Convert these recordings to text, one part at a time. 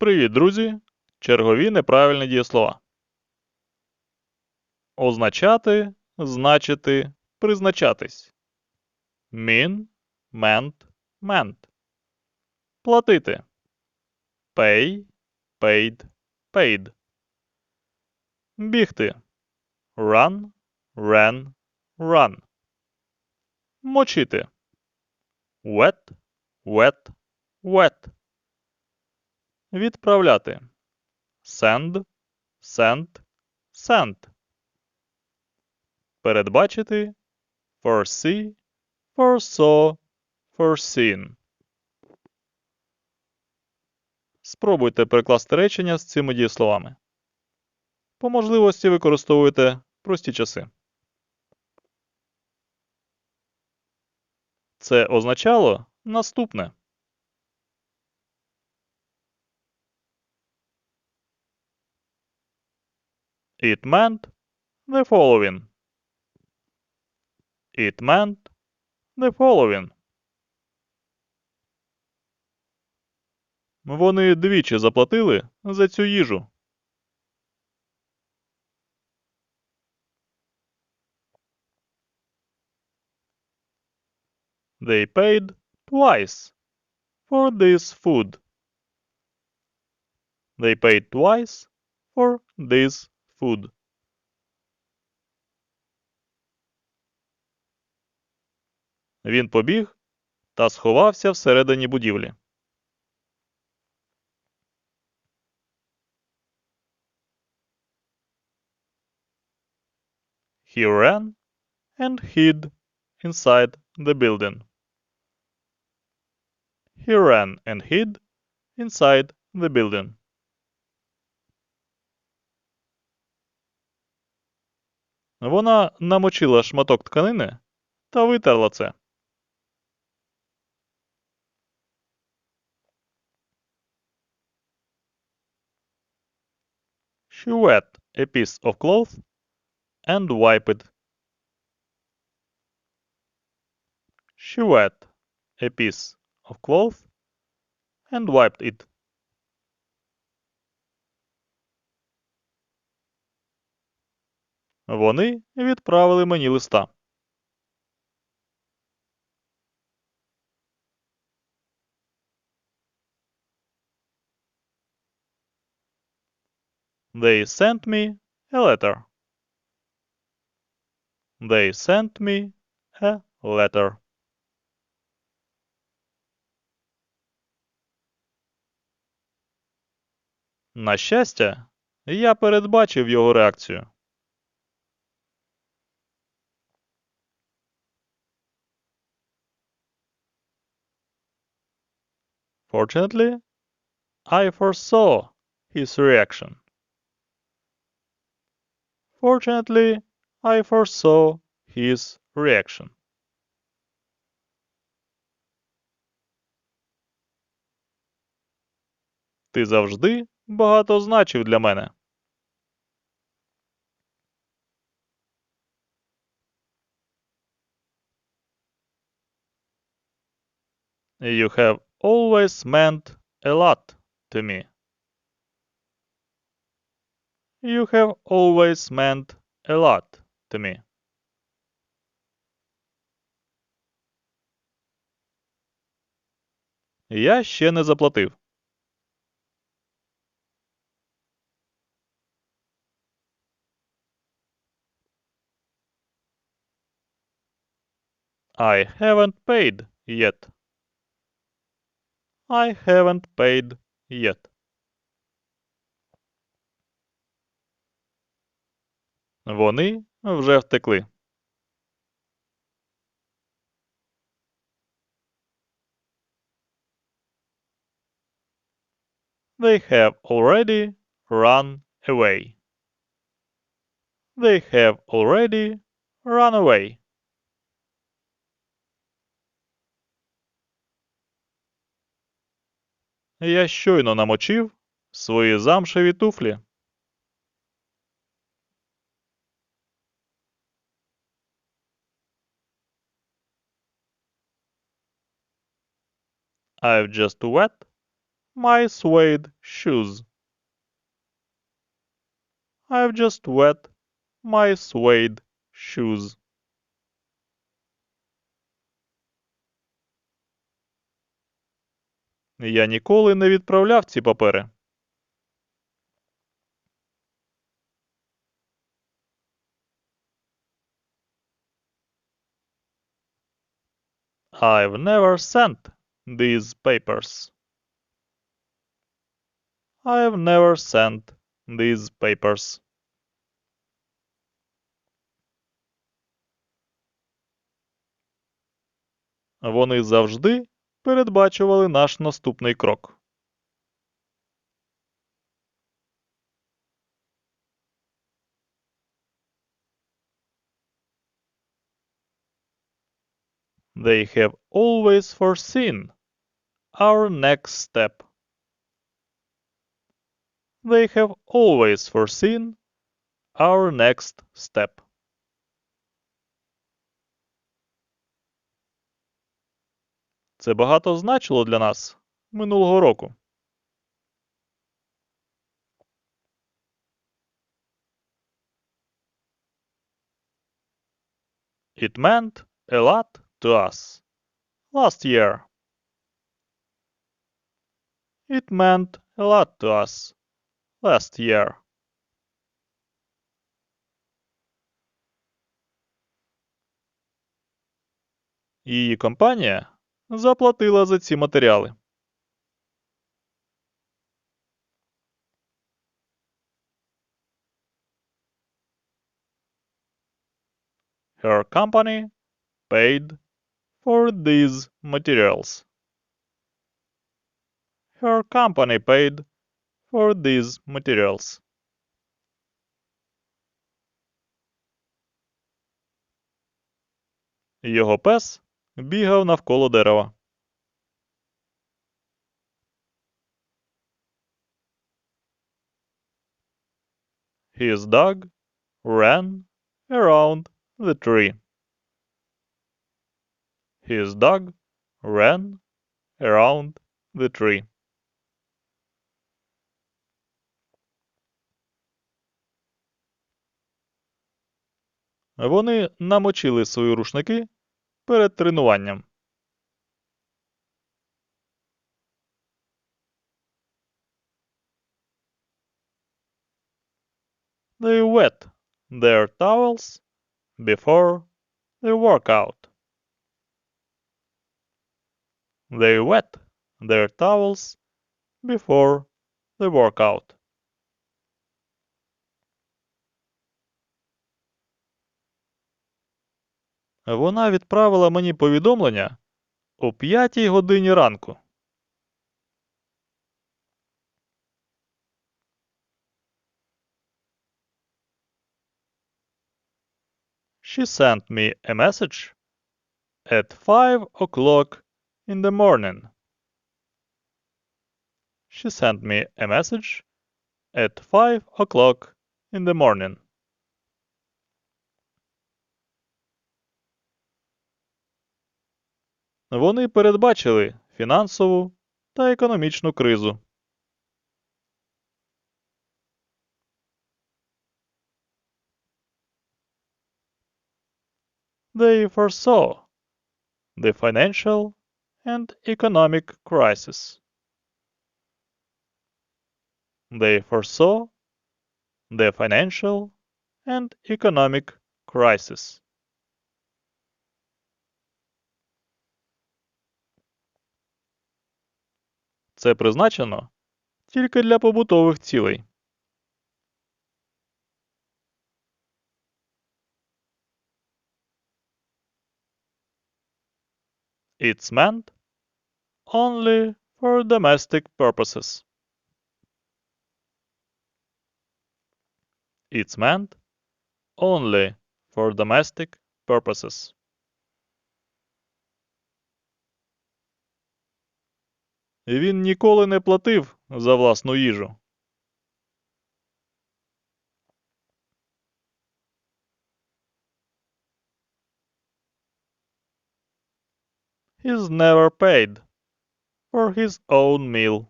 Привіт, друзі! Чергові неправильні дієслова. Означати, значити, призначатись. Мін, мент, мент. Платити. Pay, paid, paid. Бігти. Run, ran, run. Мочити. Wet, wet, wet. Відправляти. Send, sent, sent. Передбачити. Foresee, foresaw, foreseen. Спробуйте перекласти речення з цими дієсловами. По можливості використовуйте прості часи. Це означало наступне. It meant the following. It meant the following. Вони двічі заплатили за цю їжу. They paid twice for this food. They paid twice for this food. Він побіг та сховався всередині будівлі. He ran and hid inside the building. He ran and hid inside the building. Вона намочила шматок тканини та витерла це. She wet a piece of cloth and wiped. She wet a piece of cloth and wiped it. Вони відправили мені листа. They sent me a letter. They sent me a letter. На щастя, я передбачив його реакцію. Fortunately, I foresaw his reaction. Fortunately, I foresaw his reaction. Ти завжди багато значив для мене. You have always meant a lot to me. You have always meant a lot to me. Я ще не заплатив. I haven't paid yet. I haven't paid yet. Вони вже втекли. They have already run away. They have already run away. Я щойно намочив свої замшеві туфлі. I've just wet my suede shoes. I've just wet my suede shoes. Я ніколи не відправляв ці папери. I've never sent these papers. I've never sent these papers. Вони завжди передбачували наш наступний крок. They have always foreseen our next step. They have always foreseen our next step. Це багато значило для нас минулого року. It meant a lot to us last year. It meant a lot to us last year. Її компанія заплатила за ці матеріали. Her company paid for these materials. Her company paid for these materials. Його пес бігав навколо дерева. His dog ran around the tree. His dog ran around the tree. Вони намочили свої рушники перед тренуванням. They wet their towels before the workout. They wet their towels before the workout. Вона відправила мені повідомлення о п'ятій годині ранку. She sent me a message at five o'clock in the morning. She sent me a message at five o'clock in the morning. Вони передбачили фінансову та економічну кризу. They foresaw the financial and economic crisis. They foresaw the financial and economic crisis. Це призначено тільки для побутових цілей. It's meant only for domestic purposes. It's meant only for domestic purposes. Він ніколи не платив за власну їжу. He's never paid for his own meal.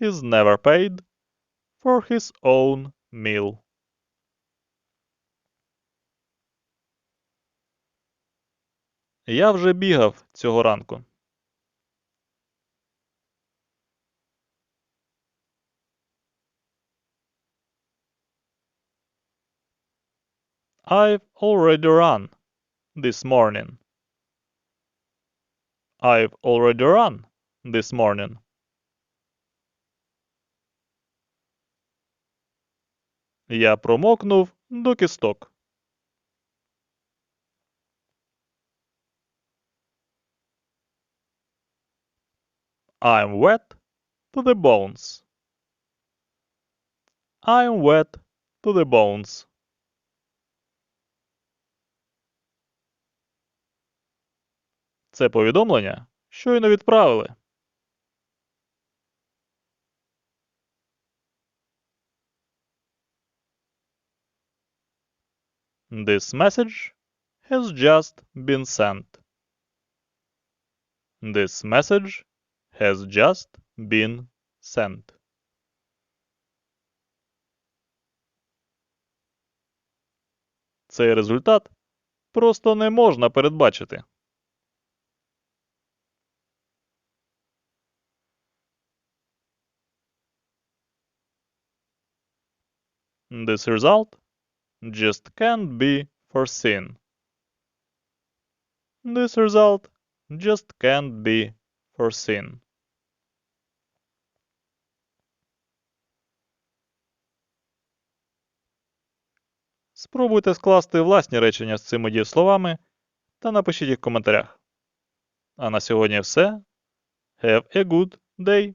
He's never paid for his own meal. Я вже бігав цього ранку. I've already run this morning. I've already run this morning. Я промокнув до кісток. I'm wet to the bones. I'm wet to the bones. Це повідомлення щойно відправили. This message has just been sent. This message has just been sent. Цей результат просто не можна передбачити. This result just can't be foreseen. This result just can't be foreseen. Спробуйте скласти власні речення з цими дієсловами та напишіть їх в коментарях. А на сьогодні все. Have a good day!